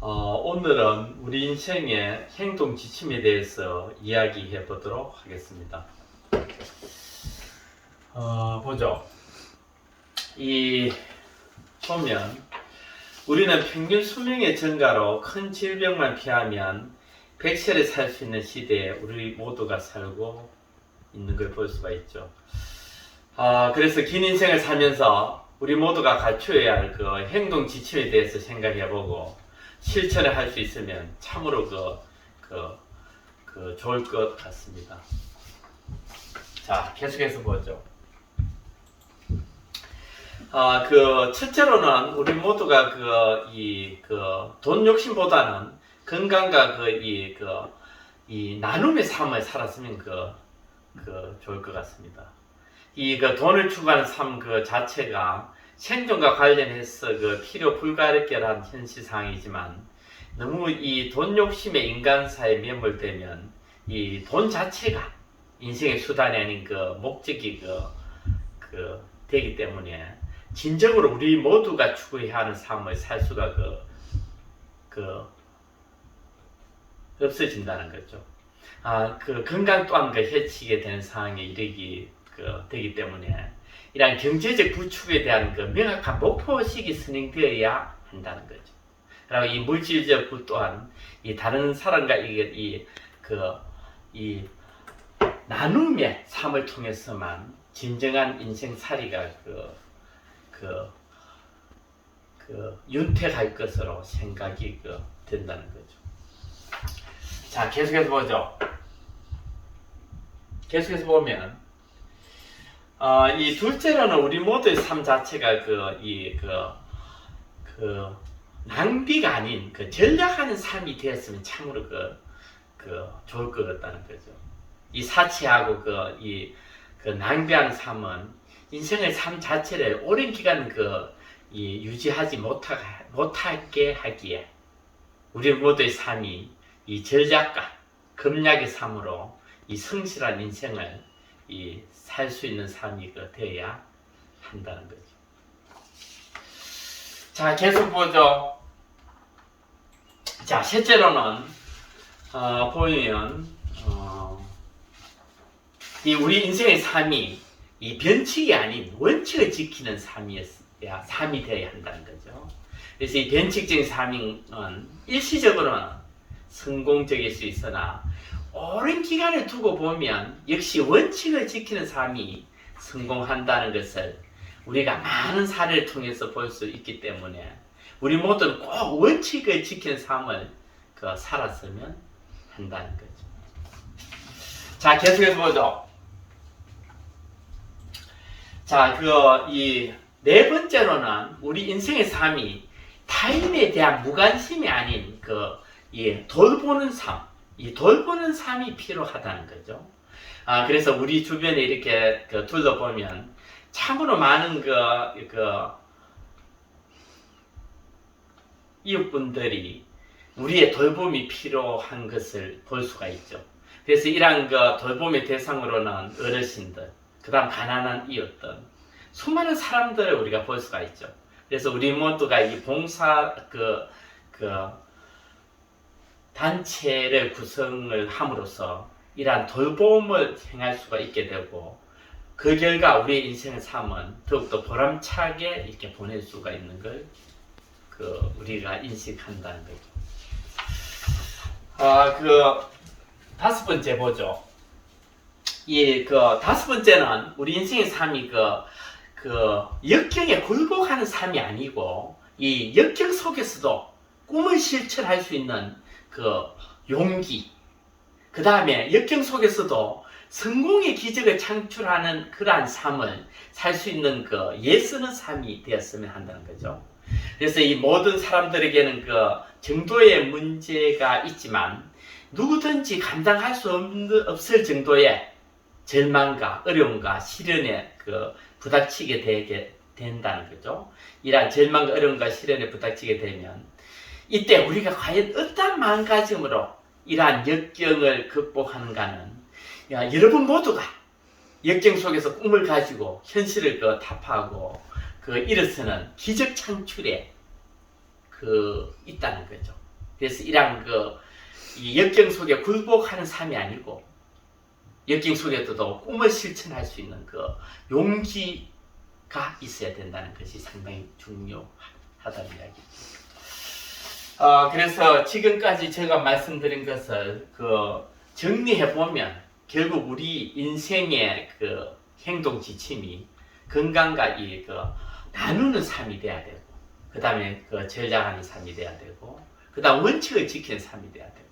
어, 오늘은 우리 인생의 행동 지침에 대해서 이야기해 보도록 하겠습니다. 어, 보죠. 이 보면 우리는 평균 수명의 증가로 큰 질병만 피하면 100세를 살 수 있는 시대에 우리 모두가 살고 있는 걸 볼 수가 있죠. 아, 그래서 긴 인생을 살면서 우리 모두가 갖춰야 할 그 행동 지침에 대해서 생각해 보고 실천을 할 수 있으면 참으로 그, 그, 그 좋을 것 같습니다. 자, 계속해서 보죠. 아, 그, 첫째로는 우리 모두가 그, 이, 그, 돈 욕심보다는 건강과 그, 이, 그, 이 나눔의 삶을 살았으면 그, 그, 좋을 것 같습니다. 이, 그, 돈을 추구하는 삶 그 자체가 생존과 관련해서 그 필요 불가결한 현실 상황이지만 너무 이 돈 욕심에 인간사에 매몰되면 이 돈 자체가 인생의 수단이 아닌 그 목적이 그, 그 되기 때문에 진정으로 우리 모두가 추구해야 하는 삶을 살 수가 그, 그 없어진다는 거죠. 아, 그 건강 또한 그 해치게 되는 상황에 이르기 그 되기 때문에 이러한 경제적 구축에 대한 그 명확한 목표의식이 선행되어야 한다는 거죠. 그리고 이 물질적 구 또한 이 다른 사람과 이그 이 나눔의 삶을 통해서만 진정한 인생살이가 그, 그, 그, 윤택할 것으로 생각이 그 된다는 거죠. 자, 계속해서 보죠. 계속해서 보면, 어, 이 둘째로는 우리 모두의 삶 자체가 그, 이, 그, 그, 낭비가 아닌 그 전략하는 삶이 되었으면 참으로 그, 그, 좋을 것 같다는 거죠. 이 사치하고 그, 이, 그 낭비하는 삶은 인생의 삶 자체를 오랜 기간 그, 이, 유지하지 못하, 못하게 하기에 우리 모두의 삶이 이 전략과 검략의 삶으로 이 성실한 인생을 이 살 수 있는 삶이 그 되어야 한다는 거죠. 자, 계속 보죠. 자, 셋째로는 어, 보면 어, 이 우리 인생의 삶이 이 변칙이 아닌 원칙을 지키는 삶이었야 삶이 되어야 한다는 거죠. 그래서 이 변칙적인 삶은 일시적으로는 성공적일 수 있으나 오랜 기간을 두고 보면 역시 원칙을 지키는 삶이 성공한다는 것을 우리가 많은 사례를 통해서 볼 수 있기 때문에 우리 모두는 꼭 원칙을 지키는 삶을 그 살았으면 한다는 거죠. 자, 계속해서 보죠. 자, 그, 이, 네 번째로는 우리 인생의 삶이 타인에 대한 무관심이 아닌 그, 이, 돌보는 삶, 이 돌보는 삶이 필요하다는 거죠. 아, 그래서 우리 주변에 이렇게 그 둘러보면 참으로 많은 그, 그, 이웃분들이 우리의 돌봄이 필요한 것을 볼 수가 있죠. 그래서 이러한 그 돌봄의 대상으로는 어르신들, 그 다음 가난한 이웃들, 수많은 사람들을 우리가 볼 수가 있죠. 그래서 우리 모두가 이 봉사 그, 그 단체를 구성을 함으로써 이러한 돌봄을 행할 수가 있게 되고 그 결과 우리의 인생의 삶은 더욱더 보람차게 이렇게 보낼 수가 있는 걸 그 우리가 인식한다는 거죠. 아, 그 다섯 번째 보죠. 이 그 다섯 번째는 우리 인생의 삶이 그, 그 역경에 굴복하는 삶이 아니고 이 역경 속에서도 꿈을 실천할 수 있는 그 용기, 그 다음에 역경 속에서도 성공의 기적을 창출하는 그러한 삶을 살 수 있는 그 예쓰는 삶이 되었으면 한다는 거죠. 그래서 이 모든 사람들에게는 그 정도의 문제가 있지만 누구든지 감당할 수 없는, 없을 정도의 절망과 어려움과 시련에 그 부닥치게 되게 된다는 거죠. 이러한 절망과 어려움과 시련에 부닥치게 되면 이때 우리가 과연 어떤 마음가짐으로 이러한 역경을 극복하는가는 야, 여러분 모두가 역경 속에서 꿈을 가지고 현실을 그 타파하고 그 일어서는 기적 창출에 그 있다는 거죠. 그래서 이런 그이 역경 속에 굴복하는 삶이 아니고 역경 속에서도 꿈을 실천할 수 있는 그 용기가 있어야 된다는 것이 상당히 중요하다는 이야기죠. 어, 그래서 지금까지 제가 말씀드린 것을 그 정리해 보면 결국 우리 인생의 그 행동 지침이 건강과 이그 나누는 삶이 돼야 되고 그 다음에 그 삶이 돼야 되고 그 다음 원칙을 지키는 삶이 돼야 되고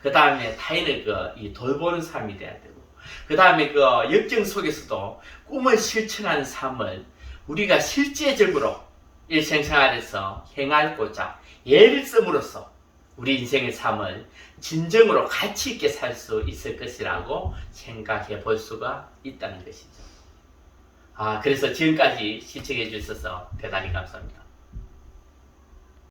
그 다음에 타인을 그 이 돌보는 삶이 돼야 되고 그 다음에 그 역경 속에서도 꿈을 실천하는 삶을 우리가 실제적으로 일생생활에서 행하고자 예를 씀으로써 우리 인생의 삶을 진정으로 가치 있게 살 수 있을 것이라고 생각해 볼 수가 있다는 것이죠. 아, 그래서 지금까지 시청해 주셔서 대단히 감사합니다.